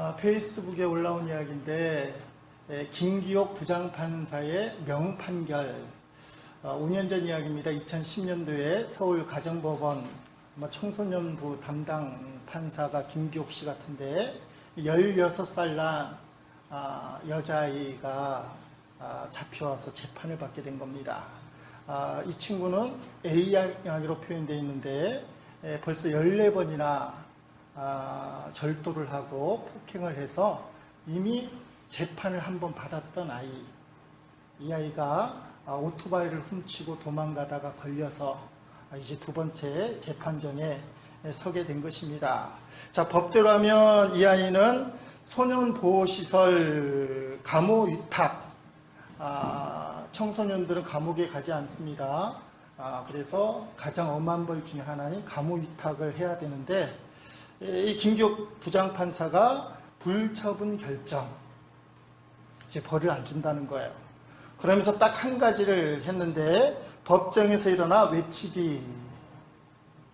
아, 페이스북에 올라온 이야기인데 에, 김기옥 부장판사의 명판결 어, 5년 전 이야기입니다. 2010년도에 서울 가정법원 아마 청소년부 담당 판사가 김기옥 씨 같은데 16살 난 아, 여자아이가 아, 잡혀와서 재판을 받게 된 겁니다. 아, 이 친구는 A양으로 표현되어 있는데 에, 벌써 14번이나 아, 절도를 하고 폭행을 해서 이미 재판을 한번 받았던 아이. 이 아이가 아, 오토바이를 훔치고 도망가다가 걸려서 아, 이제 두 번째 재판정에 서게 된 것입니다. 자, 법대로 하면 이 아이는 소년보호시설 감호 위탁, 아, 청소년들은 감옥에 가지 않습니다. 아, 그래서 가장 엄한 벌 중에 하나인 감호 위탁을 해야 되는데, 이 김기옥 부장판사가 불처분 결정, 이제 벌을 안 준다는 거예요. 그러면서 딱 한 가지를 했는데 법정에서 일어나 외치기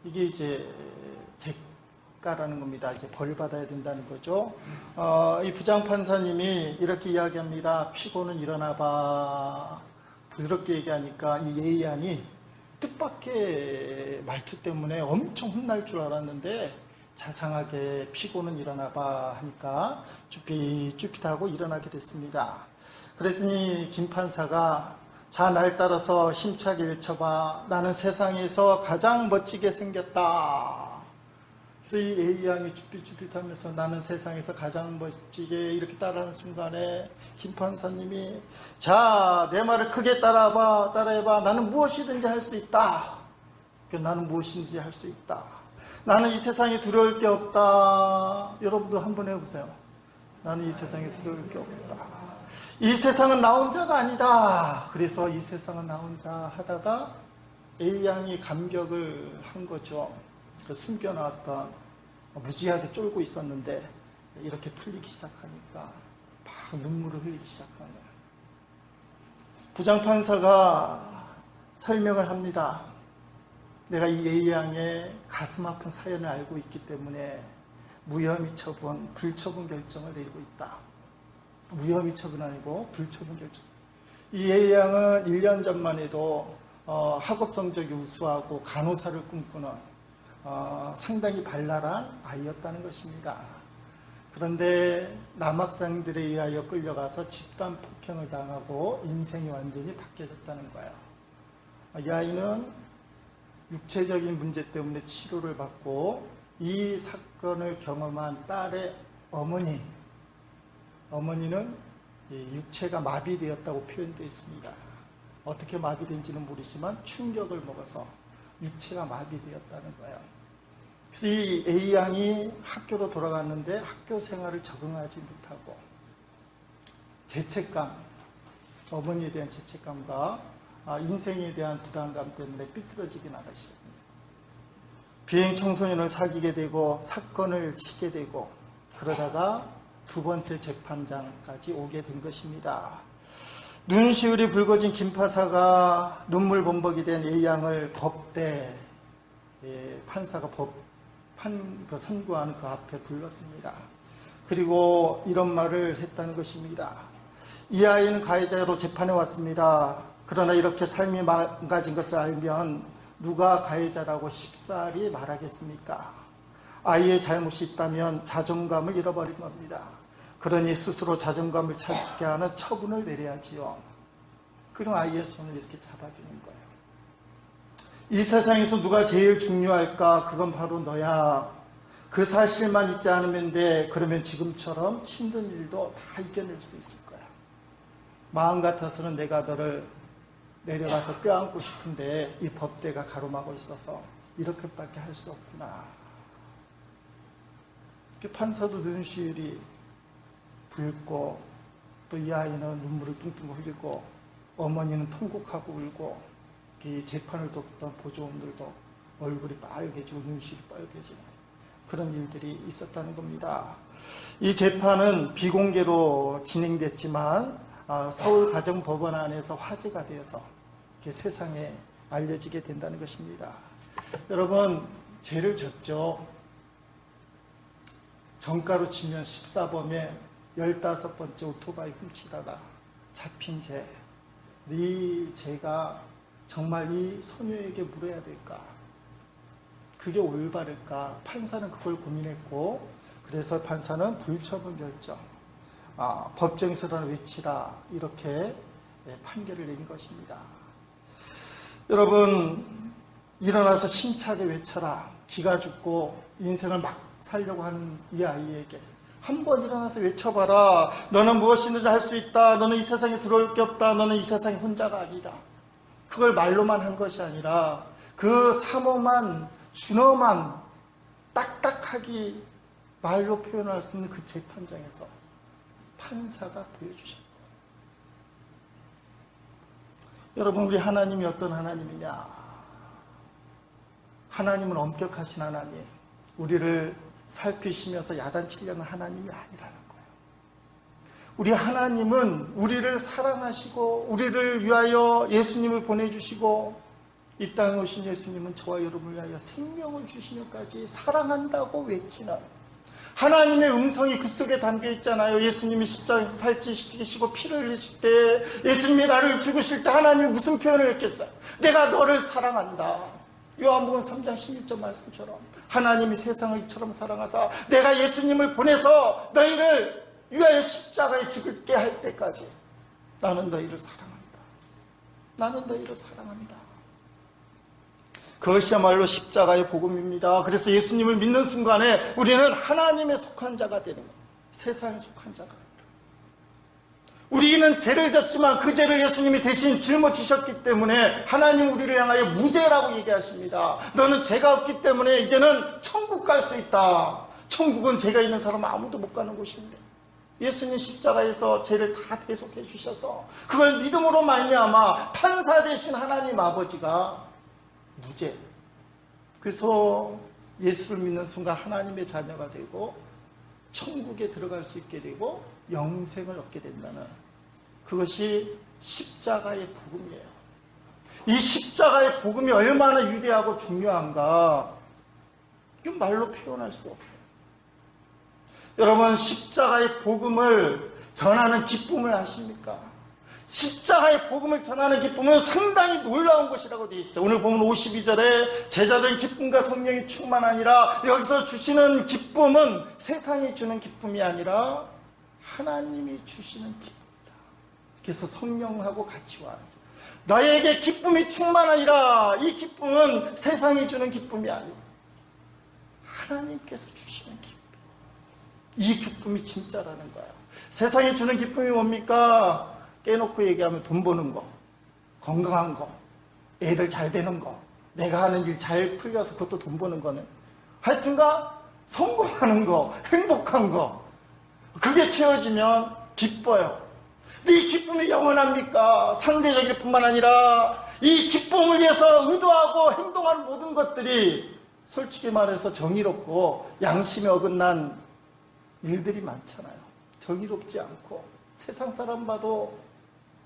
이게 이제 대가라는 겁니다. 이제 벌 받아야 된다는 거죠. 어, 이 부장 판사님이 이렇게 이야기합니다. 피고는 일어나봐. 부드럽게 얘기하니까 이 예의양이 뜻밖의 말투 때문에 엄청 혼날 줄 알았는데 자상하게 피고는 일어나 봐 하니까 쭈삣쭈삣 하고 일어나게 됐습니다. 그랬더니 김 판사가 자 날 따라서 힘차게 외쳐봐 나는 세상에서 가장 멋지게 생겼다. 그래서 이 A 양이 쭈삣쭈삣 하면서 나는 세상에서 가장 멋지게 이렇게 따라하는 순간에 김 판사님이 자 내 말을 크게 따라봐 따라해봐 나는 무엇이든지 할 수 있다. 그 나는 무엇인지 할 수 있다. 나는 이 세상에 두려울 게 없다. 여러분도 한번 해보세요. 나는 이 세상에 두려울 게 없다. 이 세상은 나 혼자가 아니다. 그래서 이 세상은 나 혼자 하다가 A 양이 감격을 한 거죠. 그 숨겨놨던 무지하게 쫄고 있었는데 이렇게 풀리기 시작하니까 막 눈물을 흘리기 시작한 거예요. 부장판사가 설명을 합니다. 내가 이 A 양의 가슴 아픈 사연을 알고 있기 때문에 무혐의 처분, 불처분 결정을 내리고 있다. 무혐의 처분 아니고 불처분 결정. 이 A 양은 1년 전만 해도 어, 학업 성적이 우수하고 간호사를 꿈꾸는 어, 상당히 발랄한 아이였다는 것입니다. 그런데 남학생들에 의하여 끌려가서 집단 폭행을 당하고 인생이 완전히 바뀌어졌다는 거예요. 이 아이는 육체적인 문제 때문에 치료를 받고 이 사건을 경험한 딸의 어머니, 어머니는 이 육체가 마비되었다고 표현되어 있습니다. 어떻게 마비된지는 모르지만 충격을 먹어서 육체가 마비되었다는 거예요. 그래서 이 A 양이 학교로 돌아갔는데 학교 생활을 적응하지 못하고 죄책감, 어머니에 대한 죄책감과 아, 인생에 대한 부담감 때문에 삐뚤어지게 나가 시작합니다. 비행 청소년을 사귀게 되고 사건을 치게 되고 그러다가 두 번째 재판장까지 오게 된 것입니다. 눈시울이 붉어진 김파사가 눈물 범벅이 된 A양을 법대 예, 판사가 법, 판, 그 선고하는 그 앞에 불렀습니다. 그리고 이런 말을 했다는 것입니다. 이 아이는 가해자로 재판에 왔습니다. 그러나 이렇게 삶이 망가진 것을 알면 누가 가해자라고 쉽사리 말하겠습니까? 아이의 잘못이 있다면 자존감을 잃어버린 겁니다. 그러니 스스로 자존감을 찾게 하는 처분을 내려야지요. 그럼 아이의 손을 이렇게 잡아주는 거예요. 이 세상에서 누가 제일 중요할까? 그건 바로 너야. 그 사실만 있지 않으면 돼. 그러면 지금처럼 힘든 일도 다 이겨낼 수 있을 거야. 마음 같아서는 내가 너를 내려가서 껴안고 싶은데 이 법대가 가로막고 있어서 이렇게밖에 할 수 없구나. 판사도 눈시울이 붉고 또 이 아이는 눈물을 뚱뚱 흘리고 어머니는 통곡하고 울고 이 재판을 돕던 보조원들도 얼굴이 빨개지고 눈시울이 빨개지는 그런 일들이 있었다는 겁니다. 이 재판은 비공개로 진행됐지만 아, 서울 가정법원 안에서 화제가 되어서 세상에 알려지게 된다는 것입니다. 여러분 죄를 졌죠. 정가로 치면 14범에 15번째 오토바이 훔치다가 잡힌 죄. 이 죄가 정말 이 소녀에게 물어야 될까? 그게 올바를까? 판사는 그걸 고민했고, 그래서 판사는 불처분 결정, 아, 법정에서는 외치라, 이렇게 예, 판결을 내린 것입니다. 여러분, 일어나서 힘차게 외쳐라. 기가 죽고 인생을 막 살려고 하는 이 아이에게 한 번 일어나서 외쳐봐라. 너는 무엇이든지 할 수 있다. 너는 이 세상에 들어올 게 없다. 너는 이 세상에 혼자가 아니다. 그걸 말로만 한 것이 아니라 그 사모만 준엄한 딱딱하게 말로 표현할 수 있는 그 재판장에서 판사가 보여주셨다. 여러분 우리 하나님이 어떤 하나님이냐? 하나님은 엄격하신 하나님, 우리를 살피시면서 야단치려는 하나님이 아니라는 거예요. 우리 하나님은 우리를 사랑하시고 우리를 위하여 예수님을 보내주시고 이 땅에 오신 예수님은 저와 여러분을 위하여 생명을 주시면까지 사랑한다고 외치는 하나님의 음성이 그 속에 담겨 있잖아요. 예수님이 십자가에서 살찌시키시고 피를 흘리실 때 예수님이 나를 죽으실 때 하나님이 무슨 표현을 했겠어요? 내가 너를 사랑한다. 요한복음 3장 16절 말씀처럼 하나님이 세상을 이처럼 사랑하사 내가 예수님을 보내서 너희를 위하여 십자가에 죽을게 할 때까지 나는 너희를 사랑한다. 나는 너희를 사랑한다. 그것이야말로 십자가의 복음입니다. 그래서 예수님을 믿는 순간에 우리는 하나님의 속한 자가 되는 거예요. 세상에 속한 자가. 우리는 죄를 졌지만 그 죄를 예수님이 대신 짊어지셨기 때문에 하나님 우리를 향하여 무죄라고 얘기하십니다. 너는 죄가 없기 때문에 이제는 천국 갈 수 있다. 천국은 죄가 있는 사람은 아무도 못 가는 곳인데. 예수님 십자가에서 죄를 다 대속해 주셔서 그걸 믿음으로 말미암아 판사 되신 하나님 아버지가 무죄. 그래서 예수를 믿는 순간 하나님의 자녀가 되고 천국에 들어갈 수 있게 되고 영생을 얻게 된다는 그것이 십자가의 복음이에요. 이 십자가의 복음이 얼마나 위대하고 중요한가 이건 말로 표현할 수 없어요. 여러분 십자가의 복음을 전하는 기쁨을 아십니까? 십자가의 복음을 전하는 기쁨은 상당히 놀라운 것이라고 되어 있어요. 오늘 보면 52절에 제자들은 기쁨과 성령이 충만하니라 여기서 주시는 기쁨은 세상이 주는 기쁨이 아니라 하나님이 주시는 기쁨이다. 그래서 성령하고 같이 와. 너에게 기쁨이 충만하니라 이 기쁨은 세상이 주는 기쁨이 아니고 하나님께서 주시는 기쁨. 이 기쁨이 진짜라는 거야. 세상이 주는 기쁨이 뭡니까? 깨놓고 얘기하면 돈 버는 거, 건강한 거, 애들 잘 되는 거, 내가 하는 일 잘 풀려서 그것도 돈 버는 거는. 하여튼가 성공하는 거, 행복한 거. 그게 채워지면 기뻐요. 근데 이 기쁨이 영원합니까? 상대적일 뿐만 아니라 이 기쁨을 위해서 의도하고 행동하는 모든 것들이 솔직히 말해서 정의롭고 양심에 어긋난 일들이 많잖아요. 정의롭지 않고 세상 사람 봐도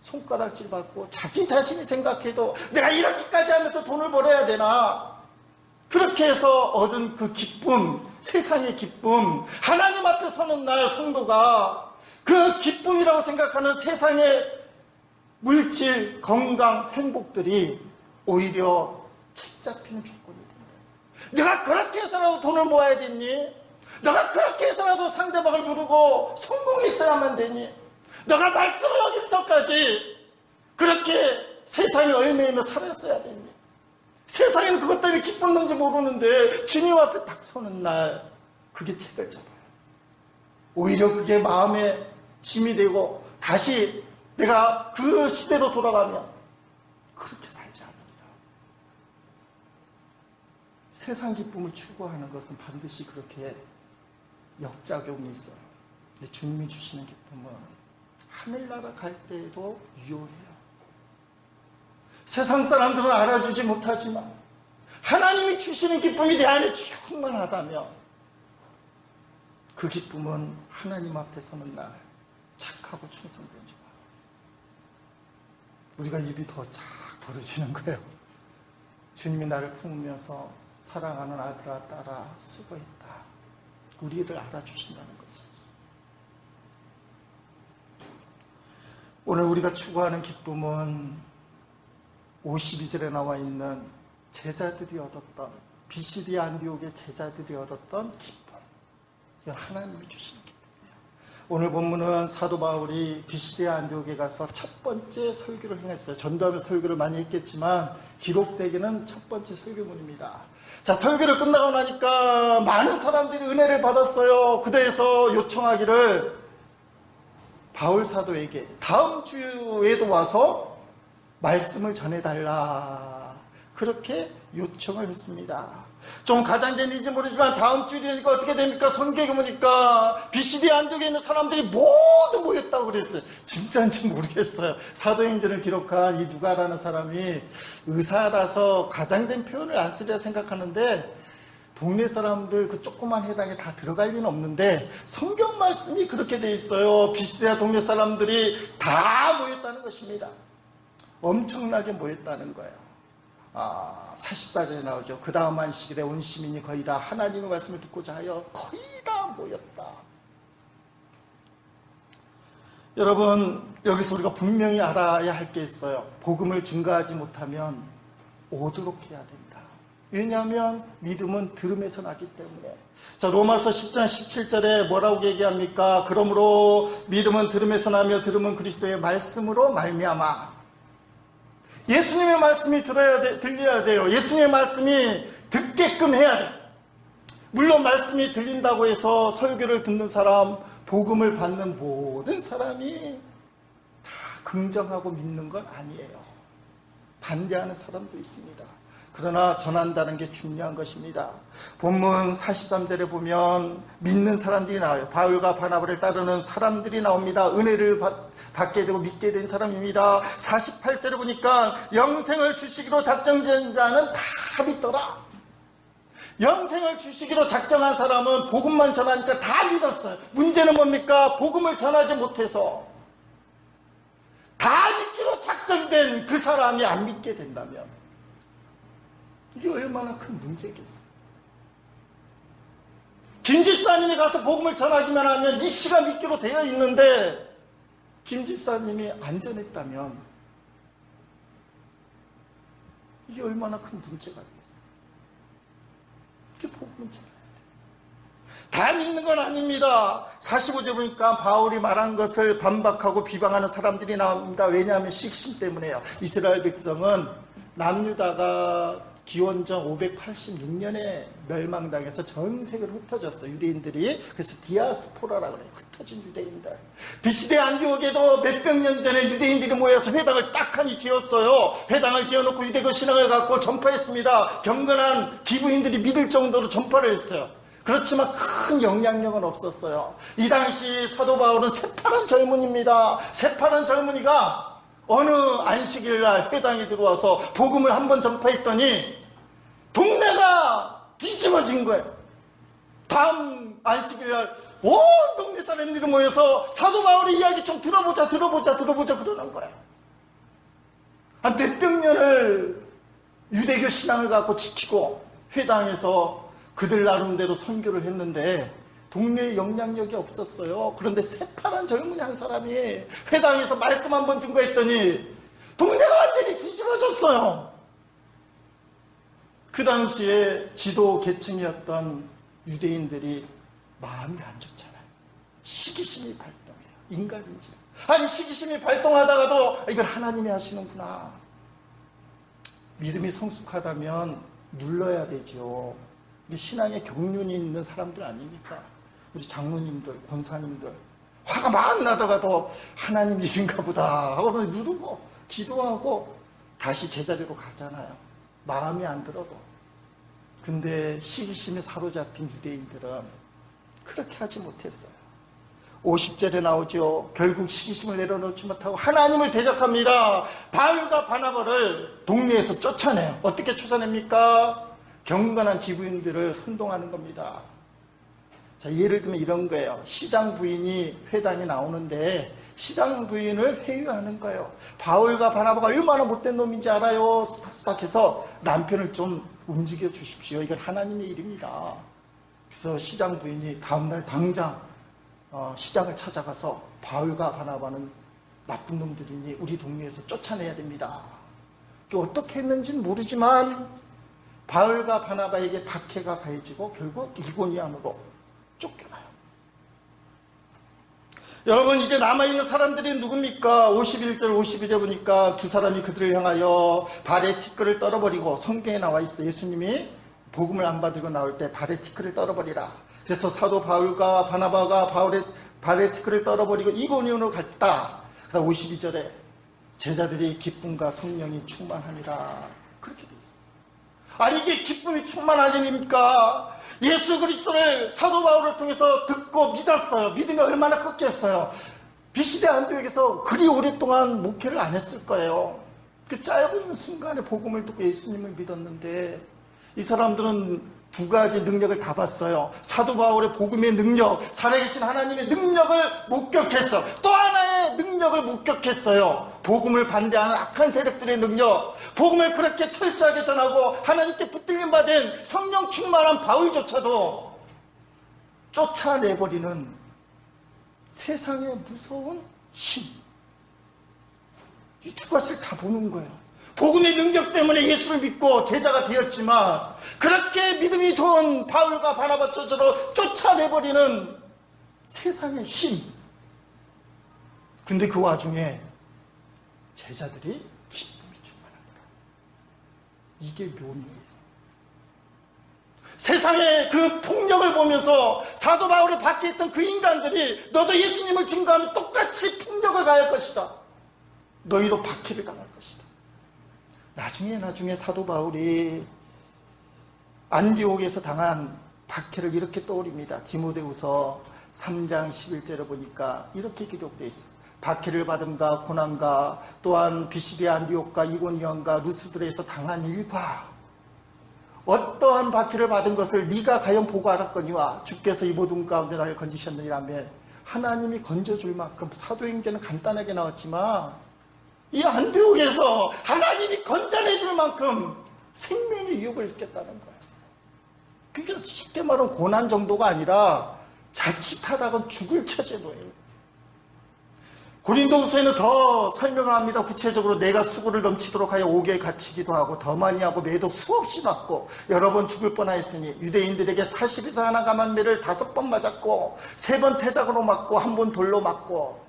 손가락질 받고 자기 자신이 생각해도 내가 이렇게까지 하면서 돈을 벌어야 되나? 그렇게 해서 얻은 그 기쁨, 세상의 기쁨, 하나님 앞에 서는 날 성도가 그 기쁨이라고 생각하는 세상의 물질, 건강, 행복들이 오히려 책 잡히는 조건이 된다. 내가 그렇게 해서라도 돈을 모아야 되니? 내가 그렇게 해서라도 상대방을 누르고 성공했어야만 되니? 너가 말씀을 어기면서까지 그렇게 세상에 얽매이며 살았어야 됩니다. 세상에는 그것 때문에 기뻤는지 모르는데 주님 앞에 딱 서는 날 그게 책을 잡아요. 오히려 그게 마음에 짐이 되고 다시 내가 그 시대로 돌아가면 그렇게 살지 않는다. 세상 기쁨을 추구하는 것은 반드시 그렇게 역작용이 있어요. 근데 주님이 주시는 기쁨은 하늘나라 갈 때에도 유효해요. 세상 사람들은 알아주지 못하지만 하나님이 주시는 기쁨이 내 안에 충만하다면 그 기쁨은 하나님 앞에 서는 날 착하고 충성되지 마. 우리가 입이 더 착 벌어지는 거예요. 주님이 나를 품으면서 사랑하는 아들아 딸아 수고했다. 우리를 알아주신다는 거죠. 오늘 우리가 추구하는 기쁨은 52절에 나와 있는 제자들이 얻었던 비시디 안디옥의 제자들이 얻었던 기쁨. 이건 하나님이 주시는 기쁨이에요. 오늘 본문은 사도 바울이 비시디 안디옥에 가서 첫 번째 설교를 행했어요. 전도하며 설교를 많이 했겠지만 기록되기는 첫 번째 설교문입니다. 자, 설교를 끝나고 나니까 많은 사람들이 은혜를 받았어요. 그대에서 요청하기를 바울 사도에게 다음 주에도 와서 말씀을 전해달라. 그렇게 요청을 했습니다. 좀 가장된인지 모르지만 다음 주이니까 어떻게 됩니까? 손괴가 보니까 BCD 안쪽에 있는 사람들이 모두 모였다고 그랬어요. 진짜인지 모르겠어요. 사도행전을 기록한 이 누가라는 사람이 의사라서 가장된 표현을 안 쓰리라 생각하는데 동네 사람들 그 조그만 해당에 다 들어갈 리는 없는데 성경 말씀이 그렇게 돼 있어요. 비스대와 동네 사람들이 다 모였다는 것입니다. 엄청나게 모였다는 거예요. 아, 44절에 나오죠. 그 다음 안식일에 온 시민이 거의 다 하나님의 말씀을 듣고자 하여 거의 다 모였다. 여러분, 여기서 우리가 분명히 알아야 할 게 있어요. 복음을 증가하지 못하면 오도록 해야 된다. 왜냐하면 믿음은 들음에서 나기 때문에. 자, 로마서 10장 17절에 뭐라고 얘기합니까? 그러므로 믿음은 들음에서 나며 들음은 그리스도의 말씀으로 말미암아. 예수님의 말씀이 들어야 돼, 들려야 돼요. 예수님의 말씀이 듣게끔 해야 돼. 물론 말씀이 들린다고 해서 설교를 듣는 사람, 복음을 받는 모든 사람이 다 긍정하고 믿는 건 아니에요. 반대하는 사람도 있습니다. 그러나 전한다는 게 중요한 것입니다. 본문 43절에 보면 믿는 사람들이 나와요. 바울과 바나바를 따르는 사람들이 나옵니다. 은혜를 받, 받게 되고 믿게 된 사람입니다. 48절에 보니까 영생을 주시기로 작정된 자는 다 믿더라. 영생을 주시기로 작정한 사람은 복음만 전하니까 다 믿었어요. 문제는 뭡니까? 복음을 전하지 못해서 다 믿기로 작정된 그 사람이 안 믿게 된다면 이게 얼마나 큰 문제겠어요. 김 집사님이 가서 복음을 전하기만 하면 이 씨가 믿기로 되어 있는데 김 집사님이 안 전했다면 이게 얼마나 큰 문제가 되겠어요. 이게 복음을 전해야. 다 믿는 건 아닙니다. 45절 보니까 바울이 말한 것을 반박하고 비방하는 사람들이 나옵니다. 왜냐하면 식심 때문에요. 이스라엘 백성은 남유다가 기원전 586년에 멸망당해서 전 세계로 흩어졌어요. 유대인들이. 그래서 디아스포라라고 그래요. 흩어진 유대인들. 비시대 안디옥에도 몇백 년 전에 유대인들이 모여서 회당을 딱하니 지었어요. 회당을 지어놓고 유대교 신앙을 갖고 전파했습니다. 경건한 기부인들이 믿을 정도로 전파를 했어요. 그렇지만 큰 영향력은 없었어요. 이 당시 사도 바울은 새파란 젊은입니다. 새파란 젊은이가 어느 안식일 날 회당에 들어와서 복음을 한번 전파했더니 동네가 뒤집어진 거예요. 다음 안식일 날온 동네 사람들이 모여서 사도 바울의 이야기 좀 들어보자, 들어보자, 들어보자 그러는 거예요. 한 몇백 년을 유대교 신앙을 갖고 지키고 회당에서 그들 나름대로 선교를 했는데 동네에 영향력이 없었어요. 그런데 새파란 젊은이 한 사람이 회당에서 말씀 한 번 증거했더니 동네가 완전히 뒤집어졌어요. 그 당시에 지도 계층이었던 유대인들이 마음이 안 좋잖아요. 시기심이 발동해요. 인간인지. 아니 시기심이 발동하다가도 이걸 하나님이 하시는구나. 믿음이 성숙하다면 눌러야 되죠. 신앙에 경륜이 있는 사람들 아닙니까? 우리 장로님들, 권사님들 화가 막 나다가도 하나님 일인가 보다 하고 누르고 기도하고 다시 제자리로 가잖아요. 마음이 안 들어도. 근데 시기심에 사로잡힌 유대인들은 그렇게 하지 못했어요. 50절에 나오죠. 결국 시기심을 내려놓지 못하고 하나님을 대적합니다. 바울과 바나바를 동네에서 쫓아내요. 어떻게 쫓아냅니까? 경건한 기부인들을 선동하는 겁니다. 자, 예를 들면 이런 거예요. 시장 부인이 회당에 나오는데 시장 부인을 회유하는 거예요. 바울과 바나바가 얼마나 못된 놈인지 알아요. 부탁해서 남편을 좀 움직여 주십시오. 이건 하나님의 일입니다. 그래서 시장 부인이 다음날 당장 어, 시장을 찾아가서 바울과 바나바는 나쁜 놈들이니 우리 동네에서 쫓아내야 됩니다. 그 어떻게 했는지는 모르지만 바울과 바나바에게 박해가 가해지고 결국 이고니안으로 쫓겨나요. 여러분 이제 남아있는 사람들이 누굽니까? 51절 52절 보니까 두 사람이 그들을 향하여 발에 티끌을 떨어버리고 성경에 나와 있어 예수님이 복음을 안 받으고 나올 때 발에 티끌을 떨어버리라. 그래서 사도 바울과 바나바가 바울의 발에 티끌을 떨어버리고 이고니온으로 갔다. 그다음 52절에 제자들이 기쁨과 성령이 충만하니라. 그렇게 돼 있어요. 아니 이게 기쁨이 충만한 일입니까? 예수 그리스도를 사도 바울을 통해서 듣고 믿었어요. 믿음이 얼마나 컸겠어요. 비시대 안디옥에서 그리 오랫동안 목회를 안 했을 거예요. 그 짧은 순간에 복음을 듣고 예수님을 믿었는데 이 사람들은 두 가지 능력을 다 봤어요. 사도 바울의 복음의 능력, 살아계신 하나님의 능력을 목격했어. 또하 능력을 목격했어요. 복음을 반대하는 악한 세력들의 능력. 복음을 그렇게 철저하게 전하고 하나님께 붙들림 받은 성령 충만한 바울조차도 쫓아내버리는 세상의 무서운 힘. 이 두 가지를 다 보는 거예요. 복음의 능력 때문에 예수를 믿고 제자가 되었지만 그렇게 믿음이 좋은 바울과 바나바처럼 쫓아내버리는 세상의 힘. 근데 그 와중에 제자들이 기쁨이 충만합니다. 이게 묘미예요. 세상의 그 폭력을 보면서 사도 바울을 밖에 있던 그 인간들이 너도 예수님을 증거하면 똑같이 폭력을 가할 것이다. 너희도 박해를 당할 것이다. 나중에 나중에 사도 바울이 안디옥에서 당한 박해를 이렇게 떠올립니다. 디모데후서 3장 11절을 보니까 이렇게 기록되어 있어. 박해를 받음과 고난과 또한 비시비 안디옥과 이고니언과 루스드레에서 당한 일과 어떠한 박해를 받은 것을 네가 가연 보고 알았거니와 주께서 이 모든 가운데 나를 건지셨느니라며 하나님이 건져줄 만큼 사도행전은 간단하게 나왔지만 이 안디옥에서 하나님이 건져내줄 만큼 생명의 위협을 느꼈다는 거예요. 그게 쉽게 말하면 고난 정도가 아니라 자칫하다가 죽을 처제도예요. 고린도후서에는 더 설명을 합니다. 구체적으로 내가 수고를 넘치도록 하여 옥에 갇히기도 하고 더 많이 하고 매도 수없이 맞고 여러 번 죽을 뻔하였으니 유대인들에게 40에서 하나 감한 매를 다섯 번 맞았고 세 번 태작으로 맞고 한 번 돌로 맞고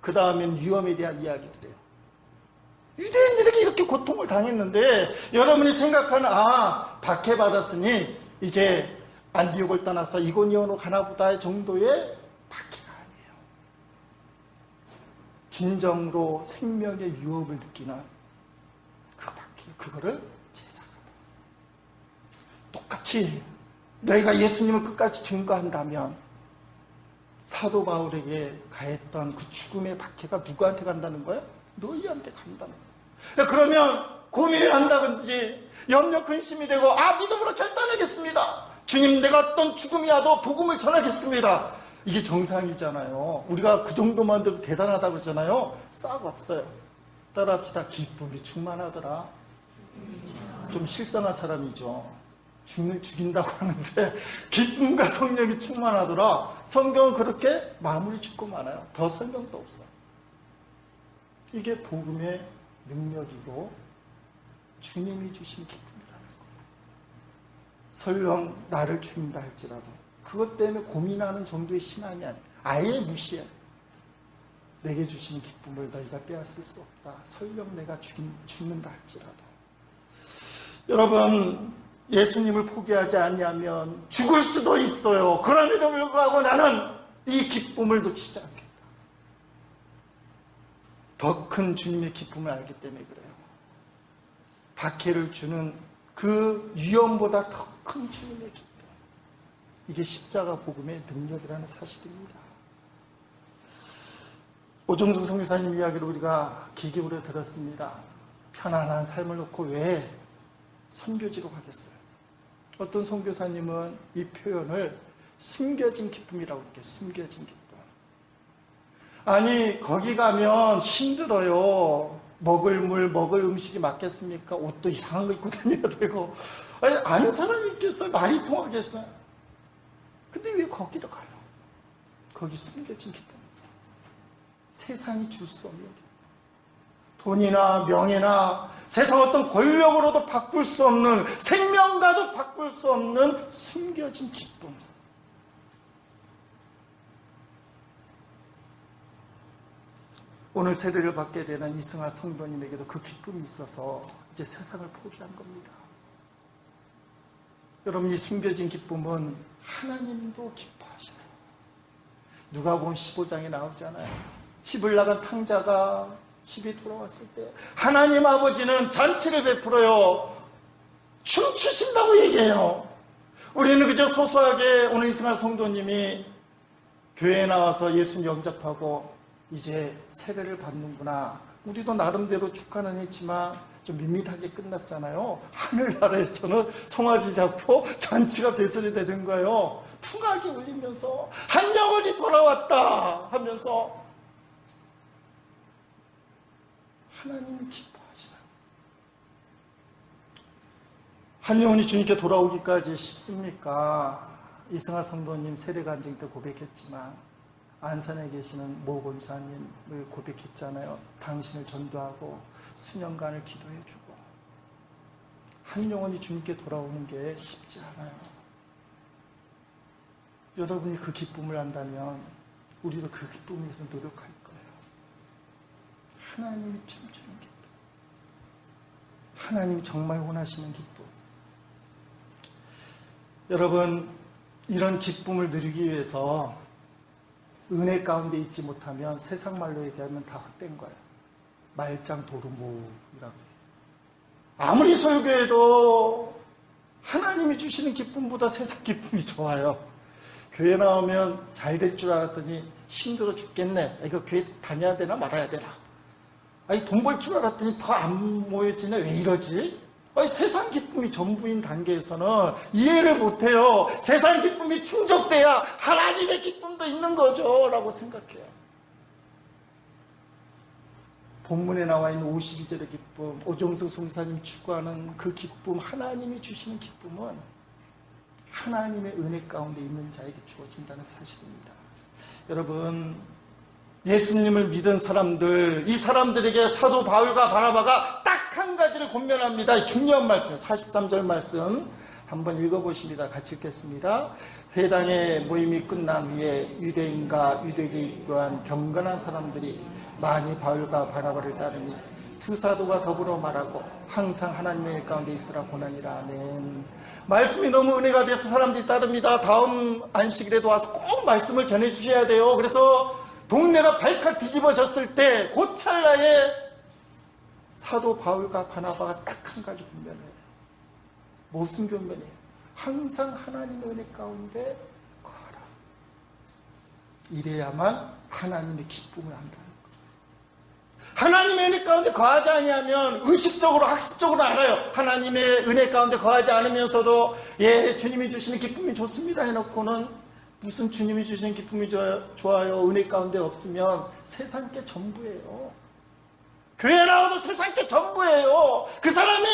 그 다음엔 위험에 대한 이야기들 해요. 유대인들에게 이렇게 고통을 당했는데 여러분이 생각하는 아 박해받았으니 이제 안디옥을 떠나서 이고니온으로 가나보다 정도의 아니에요. 진정으로 생명의 유업을 느끼는 그 박해 그거를 봤어요. 똑같이 너희가 예수님을 끝까지 증거한다면 사도 바울에게 가했던 그 죽음의 박해가 누구한테 간다는 거예요? 너희한테 간다는 거예요. 그러면 고민을 한다든지 염려 근심이 되고 아 믿음으로 결단하겠습니다. 주님 내가 어떤 죽음이 와도 복음을 전하겠습니다. 이게 정상이잖아요. 우리가 그 정도만 돼도 대단하다고 그러잖아요. 싹 없어요. 따라합시다. 기쁨이 충만하더라. 좀 실성한 사람이죠. 죽는 죽인다고 하는데 기쁨과 성령이 충만하더라. 성경은 그렇게 마무리 짓고 많아요. 더 설명도 없어. 이게 복음의 능력이고 주님이 주신 기쁨이라는 거예요. 설령 나를 죽인다 할지라도 그것 때문에 고민하는 정도의 신앙이 아니야. 아예 무시해. 내게 주신 기쁨을 너희가 빼앗을 수 없다. 설령 내가 죽인, 죽는다 할지라도. 여러분, 예수님을 포기하지 아니하면 죽을 수도 있어요. 그럼에도 불구하고 나는 이 기쁨을 놓치지 않겠다. 더 큰 주님의 기쁨을 알기 때문에 그래요. 박해를 주는 그 위험보다 더 큰 주님의 기쁨. 이게 십자가 복음의 능력이라는 사실입니다. 오정수 성교사님 이야기를 우리가 기기울여 들었습니다. 편안한 삶을 놓고 왜 선교지로 가겠어요? 어떤 선교사님은 이 표현을 숨겨진 기쁨이라고 이렇게 숨겨진 기쁨. 아니 거기 가면 힘들어요. 먹을 물, 먹을 음식이 맞겠습니까? 옷도 이상한 거 입고 다녀야 되고. 아니, 아는 사람이 있겠어요? 말이 통하겠어요? 근데 왜 거기로 가요? 거기 숨겨진 기쁨. 세상이 줄 수 없는 기쁨. 돈이나 명예나 세상 어떤 권력으로도 바꿀 수 없는 생명과도 바꿀 수 없는 숨겨진 기쁨. 오늘 세례를 받게 되는 이승하 성도님에게도 그 기쁨이 있어서 이제 세상을 포기한 겁니다. 여러분 이 숨겨진 기쁨은 하나님도 기뻐하시나요? 누가 보면 15장에 나오잖아요. 집을 나간 탕자가 집에 돌아왔을 때 하나님 아버지는 잔치를 베풀어요. 춤추신다고 얘기해요. 우리는 그저 소소하게 오늘 이승환 성도님이 교회에 나와서 예수님 영접하고 이제 세례를 받는구나. 우리도 나름대로 축하는 했지만 좀 밋밋하게 끝났잖아요. 하늘나라에서는 송아지 잡고 잔치가 배설이 되는 거예요. 풍악이 울리면서 한 영혼이 돌아왔다 하면서 하나님이 기뻐하시나. 한 영혼이 주님께 돌아오기까지 쉽습니까? 이승하 성도님 세례 간증 때 고백했지만 안산에 계시는 모 권사님을 고백했잖아요. 당신을 전도하고 수년간을 기도해주고 한 영혼이 주님께 돌아오는 게 쉽지 않아요. 여러분이 그 기쁨을 안다면 우리도 그 기쁨을 위해서 노력할 거예요. 하나님이 춤추는 기쁨. 하나님이 정말 원하시는 기쁨. 여러분, 이런 기쁨을 누리기 위해서 은혜 가운데 있지 못하면 세상 말로 얘기하면 다 헛된 거예요. 말짱 도루묵이라고. 아무리 설교해도 하나님이 주시는 기쁨보다 세상 기쁨이 좋아요. 교회 나오면 잘 될 줄 알았더니 힘들어 죽겠네. 이거 교회 다녀야 되나 말아야 되나. 아니 돈 벌 줄 알았더니 더 안 모여지네. 왜 이러지? 아니, 세상 기쁨이 전부인 단계에서는 이해를 못해요. 세상 기쁨이 충족돼야 하나님의 기쁨도 있는 거죠. 라고 생각해요. 본문에 나와 있는 52절의 기쁨, 오종수 송사님 추구하는 그 기쁨, 하나님이 주시는 기쁨은 하나님의 은혜 가운데 있는 자에게 주어진다는 사실입니다. 여러분, 예수님을 믿은 사람들, 이 사람들에게 사도 바울과 바나바가 딱 한 가지를 권면합니다. 중요한 말씀이에요. 43절 말씀 한번 읽어보십니다. 같이 읽겠습니다. 회당의 모임이 끝난 후에 유대인과 유대계 입교한 경건한 사람들이 많이 바울과 바나바를 따르니 두 사도가 더불어 말하고 항상 하나님의 일 가운데 있으라 고난이라 아멘. 말씀이 너무 은혜가 돼서 사람들이 따릅니다. 다음 안식일에도 와서 꼭 말씀을 전해 주셔야 돼요. 그래서 동네가 발칵 뒤집어졌을 때 그 찰나에 사도 바울과 바나바가 딱 한 가지 분명해요. 무슨 변명이에요? 항상 하나님의 은혜 가운데 거하라. 이래야만 하나님의 기쁨을 거예요. 하나님의 은혜 가운데 거하지 아니하면 의식적으로 학습적으로 알아요. 하나님의 은혜 가운데 거하지 않으면서도 예 주님이 주시는 기쁨이 좋습니다 해놓고는 무슨 주님이 주시는 기쁨이 좋아요 은혜 가운데 없으면 세상 게 전부예요. 교회 나와도 세상 게 전부예요. 그 사람이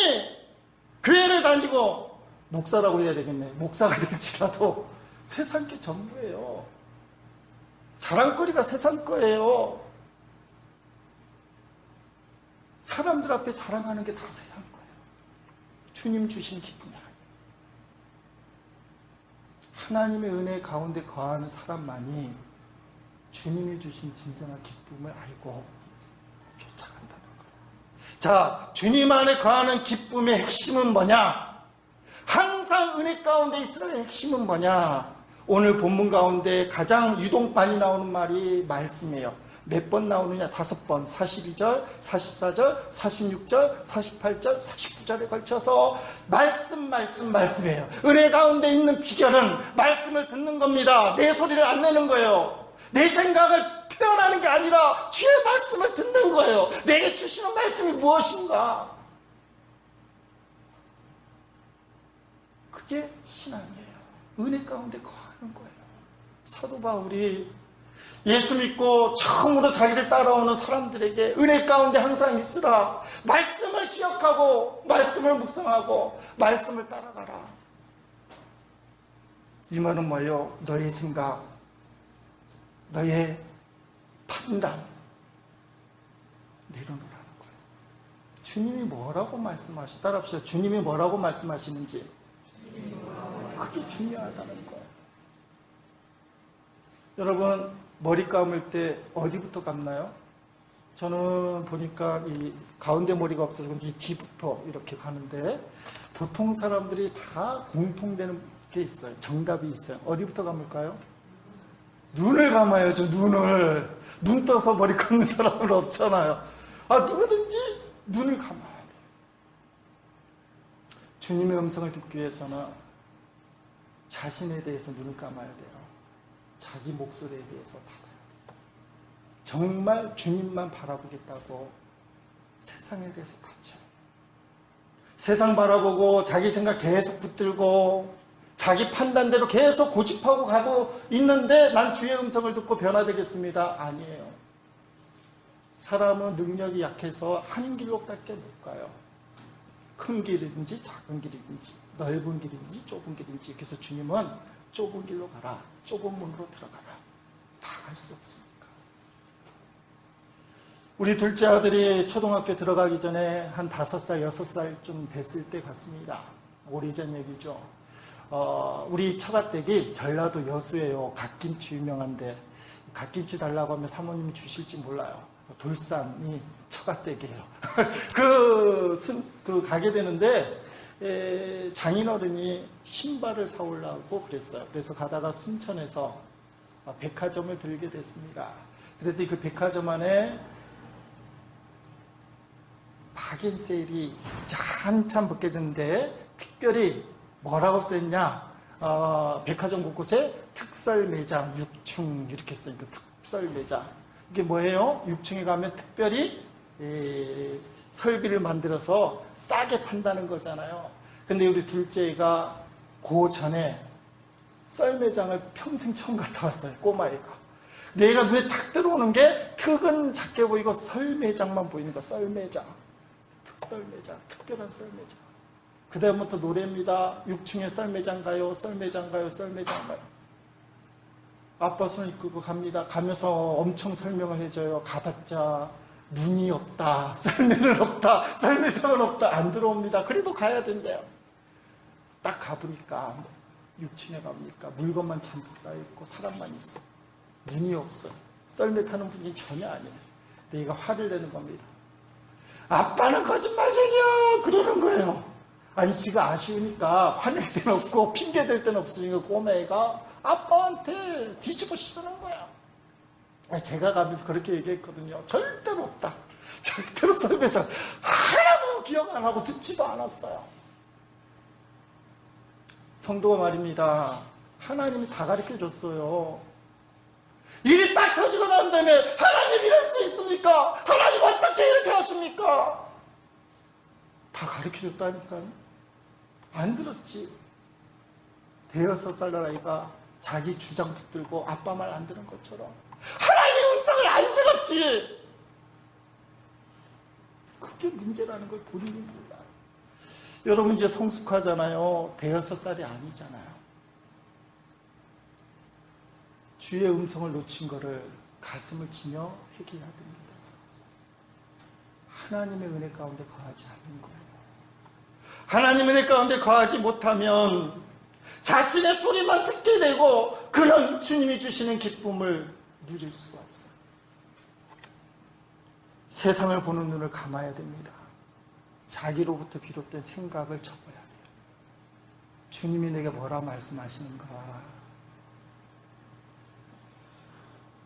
교회를 다니고 목사라고 해야 되겠네. 목사가 될지라도 세상 게 전부예요. 자랑거리가 세상 거예요. 사람들 앞에 자랑하는 게 다 세상 거예요. 주님 주신 기쁨이 아니에요. 하나님의 은혜 가운데 거하는 사람만이 주님이 주신 진정한 기쁨을 알고 쫓아간다는 거예요. 자, 주님 안에 거하는 기쁨의 핵심은 뭐냐? 항상 은혜 가운데 있으라의 핵심은 뭐냐? 오늘 본문 가운데 가장 유독 많이 나오는 말이 말씀이에요. 몇 번 나오느냐? 다섯 번. 42절, 44절, 46절, 48절, 49절에 걸쳐서 말씀, 말씀, 말씀이에요. 은혜 가운데 있는 비결은 말씀을 듣는 겁니다. 내 소리를 안 내는 거예요. 내 생각을 표현하는 게 아니라 주의 말씀을 듣는 거예요. 내게 주시는 말씀이 무엇인가? 그게 신앙이에요. 은혜 가운데 거하는 거예요. 사도 바울이 예수 믿고 처음으로 자기를 따라오는 사람들에게 은혜 가운데 항상 있으라. 말씀을 기억하고, 말씀을 묵상하고, 말씀을 따라가라. 이 말은 뭐예요? 너의 생각, 너의 판단 내려놓으라는 거예요. 주님이 뭐라고 말씀하시? 따라합시다. 주님이 뭐라고 말씀하시는지 그게 중요하다는 거예요. 여러분 머리 감을 때 어디부터 감나요? 저는 보니까 이 가운데 머리가 없어서 이 뒤부터 이렇게 가는데 보통 사람들이 다 공통되는 게 있어요. 정답이 있어요. 어디부터 감을까요? 눈을 감아야죠, 눈을. 눈 떠서 머리 감는 사람은 없잖아요. 아, 누구든지 눈을 감아야 돼요. 주님의 음성을 듣기 위해서는 자신에 대해서 눈을 감아야 돼요. 자기 목소리에 대해서 닫아야 돼요. 정말 주님만 바라보겠다고 세상에 대해서 닫혀요. 세상 바라보고 자기 생각 계속 붙들고 자기 판단대로 계속 고집하고 가고 있는데 난 주의 음성을 듣고 변화되겠습니다. 아니에요. 사람은 능력이 약해서 한 길로밖에 못 가요. 큰 길이든지 작은 길이든지 넓은 길이든지 좁은 길이든지 그래서 주님은 좁은 길로 가라. 좁은 문으로 들어가라. 다 갈 수 없으니까. 우리 둘째 아들이 초등학교 들어가기 전에 한 다섯 살, 여섯 살쯤 됐을 때 같습니다. 오래전 얘기죠. 어, 우리 처가댁이 전라도 여수예요. 갓김치 유명한데 갓김치 달라고 하면 사모님이 주실지 몰라요. 돌산이 처가댁이에요. 그, 순- 그 가게 되는데 에, 장인어른이 신발을 사오려고 그랬어요. 그래서 가다가 순천에서 어, 백화점을 들게 됐습니다. 그랬더니 그 백화점 안에 박인 세일이 한참 붙게 됐는데 특별히 뭐라고 써있냐 어, 백화점 곳곳에 특설 매장 6층 이렇게 써있고 특설 매장 이게 뭐예요? 6층에 가면 특별히 에, 설비를 만들어서 싸게 판다는 거잖아요 근데 우리 둘째가 그 전에 썰 매장을 평생 처음 갔다 왔어요 꼬마애가 내가 눈에 탁 들어오는 게 턱은 작게 보이고 설 매장만 보이는 거 썰 매장 특설매장, 특별한 썰매장. 그 다음부터 노래입니다. 6층에 썰매장 가요, 썰매장 가요, 썰매장 가요. 아빠 손 이끌고 갑니다. 가면서 엄청 설명을 해줘요. 가봤자 눈이 없다, 썰매는 없다, 썰매장은 없다, 안 들어옵니다. 그래도 가야 된대요. 딱 가보니까 6층에 가보니까 물건만 잔뜩 쌓여있고 사람만 있어. 눈이 없어. 썰매 타는 분이 전혀 아니에요. 내가 화를 내는 겁니다. 아빠는 거짓말쟁이야! 그러는 거예요. 아니, 지가 아쉬우니까 화낼 데는 없고, 핑계 댈 데는 없으니까 꼬매가 아빠한테 뒤집어 씌우는 거야. 제가 가면서 그렇게 얘기했거든요. 절대로 없다. 절대로 썰매서 하나도 기억 안 하고 듣지도 않았어요. 성도가 말입니다. 하나님이 다 가르쳐 줬어요. 일이 딱 터지고 난 다음에 하나님 이럴 수 있습니까? 하나님 어떻게 이렇게 하십니까? 다 가르쳐 줬다니까요. 안 들었지. 대여섯 살 아이가 자기 주장 붙들고 아빠 말 안 들은 것처럼 하나님 음성을 안 들었지. 그게 문제라는 걸 본인이 몰라요. 여러분 이제 성숙하잖아요. 대여섯 살이 아니잖아요. 주의 음성을 놓친 거를 가슴을 치며 회개해야 됩니다. 하나님의 은혜 가운데 거하지 않는 거예요. 하나님의 은혜 가운데 거하지 못하면 자신의 소리만 듣게 되고 그런 주님이 주시는 기쁨을 누릴 수가 없어요. 세상을 보는 눈을 감아야 됩니다. 자기로부터 비롯된 생각을 접어야 돼요. 주님이 내게 뭐라 말씀하시는가?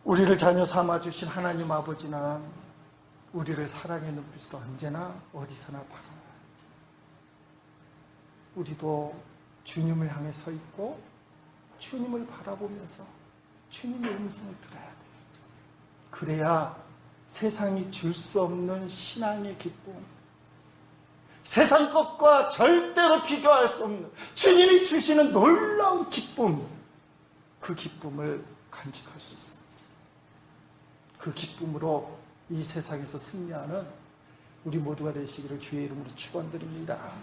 우리를 자녀 삼아주신 하나님 아버지는 우리를 사랑의 눈빛으로 언제나 어디서나 바라봐요. 우리도 주님을 향해 서 있고 주님을 바라보면서 주님의 음성을 들어야 돼요. 그래야 세상이 줄 수 없는 신앙의 기쁨, 세상 것과 절대로 비교할 수 없는 주님이 주시는 놀라운 기쁨, 그 기쁨을 간직할 수 있습니다. 그 기쁨으로 이 세상에서 승리하는 우리 모두가 되시기를 주의 이름으로 축원드립니다.